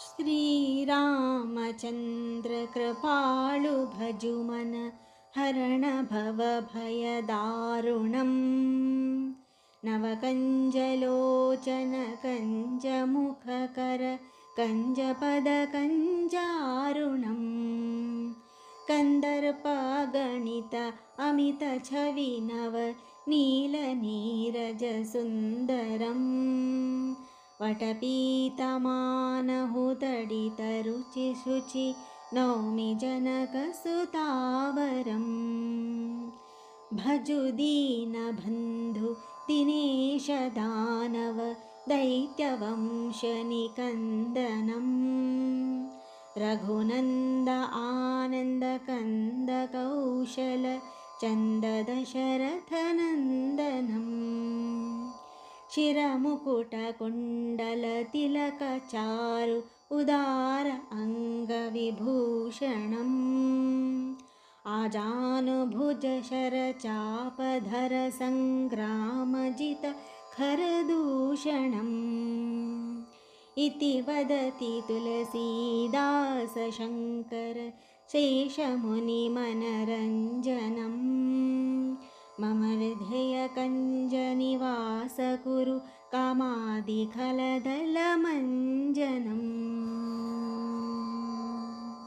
श्रीरामचन्द्रकृपाळु भजुमन हरण भवभयदारुणम् नवकञ्जलोचन कञ्जमुखकर कञ्जपदकञ्जारुणम्। कन्दर्पगणित अमितछविनव नीलनीरजसुन्दरम् वटपीतमानहुतडितरुचिशुचि नौमि जनकसुतावरम्। भजुदीनबन्धु दिनेशदानव दैत्यवंशनिकन्दनम्। रघुनन्द आनन्दकन्दकौशल चन्ददशरथनन्दनम् शिरमुकुटकुण्डलतिलकचारु उदार अङ्गविभूषणम्। आजानुभुजशरचापधरसङ्ग्रामजित खरदूषणम्। इति वदति तुलसीदासशङ्कर शेषमुनिमनरञ्जनम् हृदयकञ्जनिवास कुरु कामादिखलदलमञ्जनम्